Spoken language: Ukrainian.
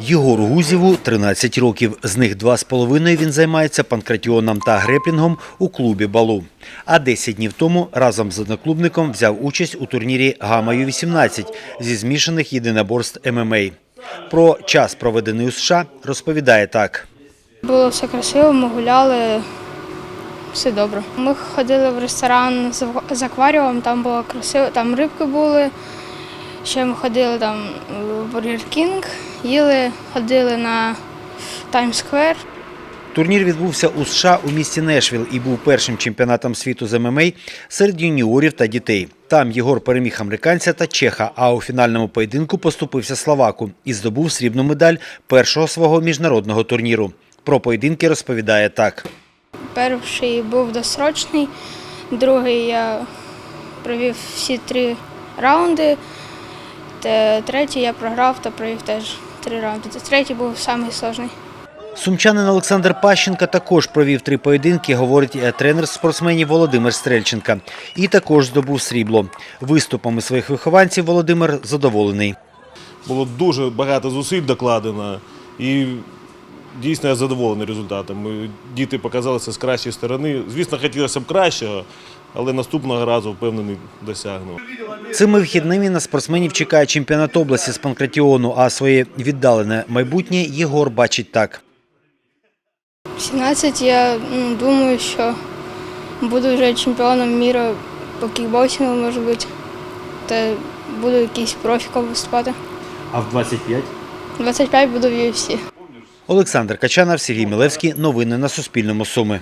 Єгору Гузєву 13 років. З них два з половиною він займається панкратіоном та греплінгом у клубі «Балу». А 10 днів тому разом з одноклубником взяв участь у турнірі «Гама Ю-18» зі змішаних єдиноборств ММА. Про час, проведений у США, розповідає так. Було все красиво, ми гуляли, все добре. Ми ходили в ресторан з акваріумом, там було красиво, там рибки були. Ще ми ходили там в Бургер Кінг, їли, ходили на Таймс-сквер. Турнір відбувся у США у місті Нешвіл і був першим чемпіонатом світу з ММА серед юніорів та дітей. Там Єгор переміг американця та чеха, а у фінальному поєдинку поступився словаку і здобув срібну медаль першого свого міжнародного турніру. Про поєдинки розповідає так. Перший був досрочний, другий я провів всі три раунди. Те- Третій я програв та провів теж три раунди. Третій був найсложніший. Сумчанин Олександр Пащенка також провів три поєдинки, говорить е, тренер спортсменів Володимир Стрельченка. І також здобув срібло. Виступами своїх вихованців Володимир задоволений. Було дуже багато зусиль докладено і дійсно я задоволений результатом. Діти показалися з кращої сторони. Звісно, хотілося б кращого, але наступного разу впевнений досягнемо. Цими вихідними на спортсменів чекає чемпіонат області з панкратіону, а своє віддалене майбутнє Єгор бачить так. 17 я ну, думаю, що буду вже чемпіоном міру по кікбоксингу, може бути. Та буду якийсь профіком виступати. А в 25? 25 буду в UFC. Олександр Качанов, Сергій Мілевський. Новини на Суспільному. Суми.